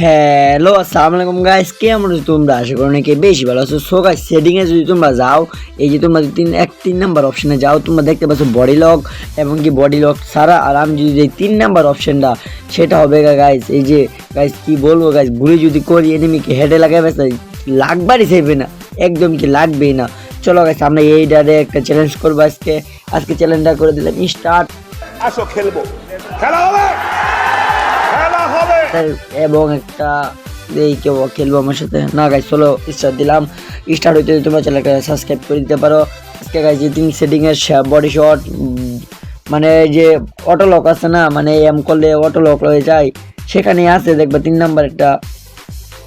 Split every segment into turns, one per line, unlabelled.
Hello আসসালামু আলাইকুম guys কেমন আছো তোমরা? আশা করি অনেকে বেশি ভালো আছো। সো গাইস সেটিং এ যদি তোমরা যাও, এই যে তোমরা তিন, এক, তিন নাম্বার অপশনে যাও, তোমরা দেখতে পাচ্ছ বডি লক এবং কি বডি লক ছাড়া আর আমি যদি এই তিন নাম্বার অপশনটা সেটা হবে গাইস এই যে গাইস কি বলব গাইস গুলি যদি করি এনিমিকে হেডে লাগাবে লাগবারই চাইবে না। একদম কি লাগবেই না। চলো গাইস আমরা এই ডারে একটা চ্যালেঞ্জ করব আজকে। আজকে চ্যালেঞ্জটা করে দিলাম স্টার্ট
আসো, খেলব। খেলা হবে!
এবং একটা এই কেউ খেলব আমার সাথে। না গাইজ চলো স্টার্ট দিলাম। স্টার্ট হইতে তোমরা চ্যানেলটা সাবস্ক্রাইব করে দিতে পারো। আজকে গাইজ যে তিন সেটিংয়ের বডি শট মানে যে অটো লক আছে না মানে এম করলে অটো লক হয়ে যায়, সেখানে আছে, দেখবে তিন নাম্বার একটা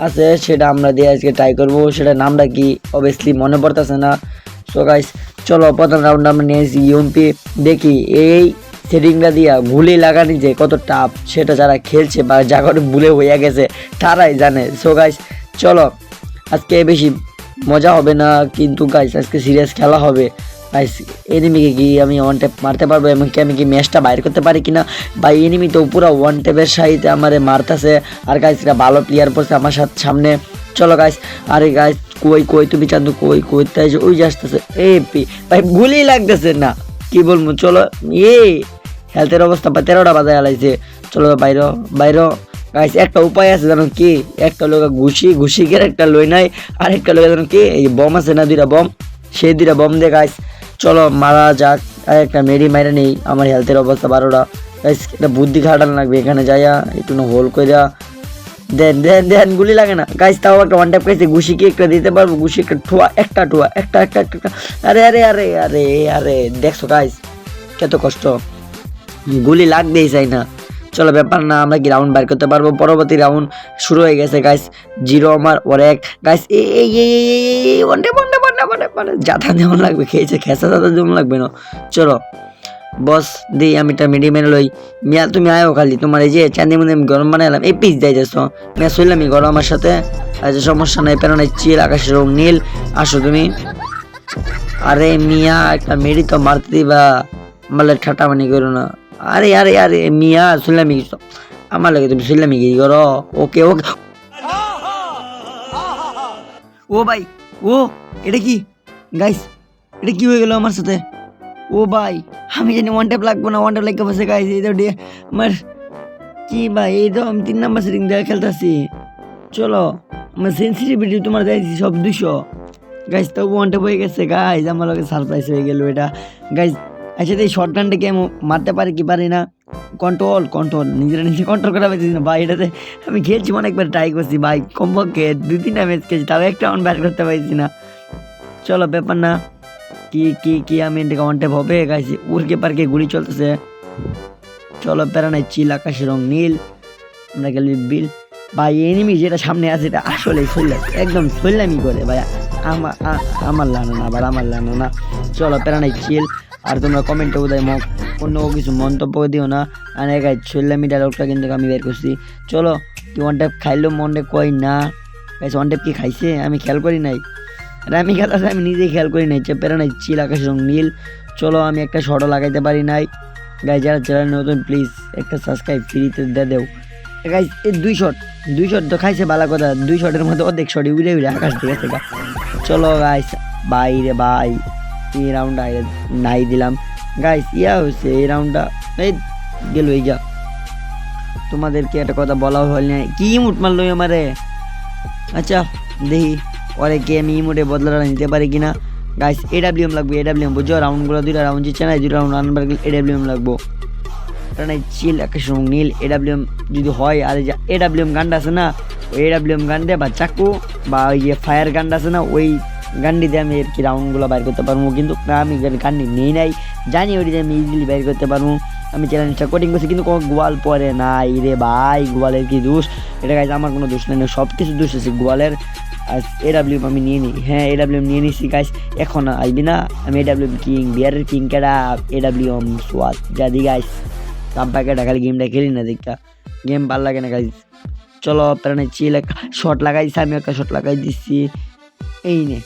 আছে, সেটা আমরা দিয়ে আজকে ট্রাই করব। সেটা নামটা কি? অবভিয়াসলি মনে পড়তেছে না। সো গাইস চলো, প্রথম রাউন্ড আমরা নিয়েছি ইউএমপি দেখি, এই সেটিংটা দিয়া গুলি লাগানি যে কত টাফ সেটা যারা খেলছে বা জায়গাটা ভুলে হয়ে গেছে, তারাই জানে। সো গাইস চলো, আজকে বেশি মজা হবে না, কিন্তু গাইস আজকে সিরিয়াস খেলা হবে। গাইস এনিমিকে কি আমি ওয়ান ট্যাপ মারতে পারব, এমনকি আমি কি ম্যাচটা বাইর করতে পারি কিনা? বা এনিমি তো পুরো ওয়ান ট্যাপের সাইতে আমারে মারতেছে। আর গাইস এটা ভালো প্লেয়ার পড়ছে আমার সাথে সামনে। চলো গাইস আরে গাইস কই কই তুমি চান্দু? কই কই? তাই ওই যে আসতেছে। এ পি ভাই, গুলি লাগতেছে না। কি বলব, চলো, এ হেলথের অবস্থা বা তেরোটা বাজায় আলাইছে। চলো বাইর বাইর। গাইস একটা উপায় আছে জানো কি? একটা লোক ঘুষি ঘুষি গের একটা লই নাই, আর একটা লোক জানো কি? এই বম আছে না দুইটা বম? সেই দুইটা বম দিয়ে গাইস চলো মারা যাক। আর একটা মেরি মাইরা নেই, আমার হেলথের অবস্থা বারোটা। গাইস একটা বুদ্ধি খাটানো লাগবে এখানে যাইয়া, একটু হোল কইরা। দেন দেন দেন, গুলি লাগে না। গাইস তাও একটা ওয়ান ট্যাপ খাইছে, ঘুষি কি একটা দিতে পারব? ঘুষি একটা ঠোয়া একটা ঠোয়া, একটা একটা একটা। আরে আরে আরে আরে আরে, দেখছ গাইস কত কষ্ট। গুলি লাগবেই চাই না? চলো, ব্যাপার না, আমরা কি রাউন্ড বাইর করতে পারব? পরবর্তী রাউন্ড শুরু হয়ে গেছে গাইস জিরো আমার ওর এক। গাইস এই যাতা যেমন লাগবে, খেয়েছে, খেসা যাতা যেমন লাগবে না। চলো বস দিই আমি একটা মিডিয়াম মেনে লই। মিয়া, তুমি আয়ো খালি। তোমার এই যে চাঁদি মনে আমি গরম বানাইলাম, এই পিস দেয় যাচ্ছ মিয়া শুনলাম গরম আমার সাথে। আচ্ছা সমস্যা নাই পেরো নাই, চিল, আকাশের রং নীল। আসো তুমি। আরে মিয়া, একটা মেডি তো মারতে দিবা। মালে ঠাটা মানি করো না। আরে আরে আরে, মিয়া শুনলাম আমার লাগে তুমি শুনলাম কি করো? ওকে ওকে। ও ভাই, ও, এটা কি? গাইস এটা কি হয়ে গেল আমার সাথে? ও ভাই, আমি জানি ওয়ান ট্যাপ লাগবো না ওয়ান ট্যাপ লাগতে বসে গাইস এই তো আমার কি ভাই, এই তো আমি তিন নাম্বার সেটিং দিয়ে খেলতেছি। চলো, আমার সেন্সিটিভিটি তোমার দেখছি সব দুশো গাইস তবু ওয়ান ট্যাপ হয়ে গেছে গাইস আমার লগে সারপ্রাইজ হয়ে গেল এটা। গাইস আচ্ছা এই শর্ট গানটাকে মারতে পারি কি পারি না? কন্ট্রোল কন্ট্রোল নিজেরা নিজে কন্ট্রোল করা পারছি না। ভাই, এটাতে আমি খেলছি অনেকবার ট্রাই করছি, ভাই। কমপক্ষে দু তিনটা ম্যাচ খেলছি, তাও একটা অন ব্যাট করতে পারছি না। চলো, ব্যাপার না। কি কি কি আমি এটাকে অন ট্যাপ হবে গাইছি উড়কে পার্কে গুলি চলতেছে। চলো প্যারা নাই, চিল আকাশের রং, নীল। আমরা গেলি বিল। ভাই এনিমি যেটা সামনে আছে, এটা আসলে সইলাম একদম সইলামি করে ভাই আমার আমার লানো না, আবার আমার লানো না। চলো প্যারা নাই, চিল। আর তোমরা কমেন্টে বোধহয় মক অন্য কিছু মন্তব্য দিও না। আর গাই সইলামি ডায়লগটা কিন্তু আমি বের করছি। চলো, তুই ওয়ান ট্যাপ খাইলো, মনে কই না। গাইছে ওয়ান কি খাইছে? আমি খেয়াল করি নাই। আর আমি খেলা আমি নিজেই খেয়াল করি নাই। চেপেরা নাই, চিল আকাশ রং নীল। চলো, আমি একটা শটও লাগাইতে পারি নাই। গাই যারা চ্যানেল নতুন প্লিজ একটা সাবস্ক্রাইব ফ্রিতে দিয়ে দেও। গাইজ এই দুই শট দুই শট তো খাইছে বালা কথা। দুই শটের মধ্যে অর্ধেক শটই উড়ে উড়ে আকাশ থেকে চলো গাইস বাইরে বাই এই রাউন্ডটা নাই দিলাম। গাইস ইয়া হয়েছে এই রাউন্ডটা এই গেল এই যা তোমাদেরকে একটা কথা বলা হল না কি ইমুট মারলো আমারে? আচ্ছা দেখি, পরে কি আমি ইমুটে বদলাটা নিতে পারি কিনা। গাইস এ এডাব্লিউএম লাগবে এডাব্লিউএম বুঝছ রাউন্ডগুলো দুইটা রাউন্ড জিতছে না, এই দুটো রাউন্ড আনবার গেলে এডাব্লিউএম লাগবো। কারণ এই চিল আকাশ রং নীল। এ এডাব্লিউএম যদি হয়, আর যে এডাব্লিউএম গানটা আছে না, ওই এডাব্লিউএম গান দিয়ে বা চাকু, বা ওই যে ফায়ার গানটা আছে না, ওই গানটি দিয়ে আমি আর কি রাউন্ডগুলো বাইর করতে পারব? কিন্তু আমি গানটি নেই নাই, জানি ওইটি দিয়ে আমি ইজিলি বাইর করতে পারব। আমি চ্যালেঞ্জটা কোটিং করছি, কিন্তু কোনো গোয়াল পরে নাই রে ভাই, গোয়ালের কি দোষ? এটা গাইছে আমার কোনো দোষ নেই সব কিছু দোষ আছে গোয়ালের। আর এডাব্লিউএম আমি নিয়ে নিই হ্যাঁ এডাব্লিউএম নিয়ে নিছি গাইস এখন আইবি না। আমি এডাব্লিউএম কিং বিয়ারের কিং কেডা? এডাব্লিউএম সোয়াদ যা দি গাইস কাব্বাকে খালি গেমটা খেলি না দেখা। গেম ভালো লাগে না গাইস চলো প্রাণে চিল শট লাগাইছি আমি একটা শট লাগাই দিচ্ছি এই নে।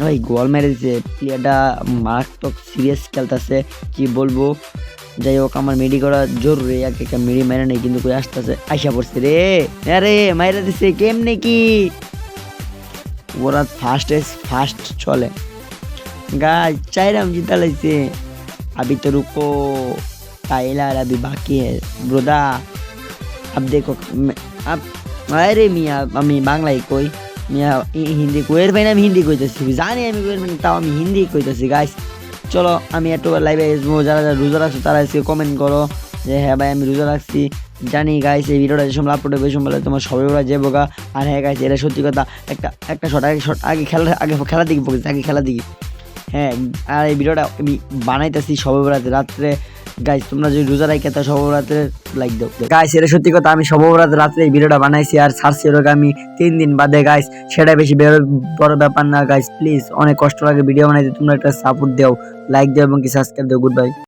ভাই গোল মেরে দিছে প্লেয়ারটা মারাত্মক সিরিয়াস খেলতেছে কি বলবো যাই হোক আমার মেডি করা জরুরি এক একটা মেডি মেরে নেই কিন্তু কই আসতেছে আইসা পড়ছে রে আরে মাইরা দিছে কেমনে কি ওরা ফার্স্ট ফার্স্ট চলে गाइस चाइरम जीता लेते अभी तो रुको टाइलर अभी बाकी है ब्रोदा अब देखो मैं- अब अरे मिया আমি বাংলায় কই মিয়া হিন্দি কইর ভাই আমি হিন্দি কইতেছি, জানি আমি কইর ভাই তাও আমি হিন্দি কইতেছি গাইস চলো, আমি একটু লাইভে আসব, যারা যারা রোজা রাখছো, তারা আজকে কমেন্ট করো যে হ্যাঁ ভাই, আমি রোজা রাখছি, জানি গাইস এই ভিডিওটা যে সময় আপলোড হবে সময় তোমার সবাই ওরা যাব গা। আর হ্যাঁ গাইস এটা সত্যি কথা, একটা একটা শট আগে শট আগে খেলা আগে খেলা দিকে আগে খেলা দিকে। হ্যাঁ আর এই ভিডিওটা আমি বানাইতেছি সবাই সবরাতে রাত্রে গাইস তোমরা যদি রোজা রাখে তা সবরাতে লাইক দাও। গাইস এটা সত্যি কথা, আমি সবরাত রাত্রে এই ভিডিওটা বানাইছি আর ছাড়ছি ওরকম আমি তিন দিন বাদে গাইস সেটা বেশি বড় ব্যাপার না গাইস প্লিজ অনেক কষ্ট লাগে ভিডিও বানাইতে, তোমরা একটা সাপোর্ট দাও লাইক দাও এবং কি সাবস্ক্রাইব দাও গুড বাই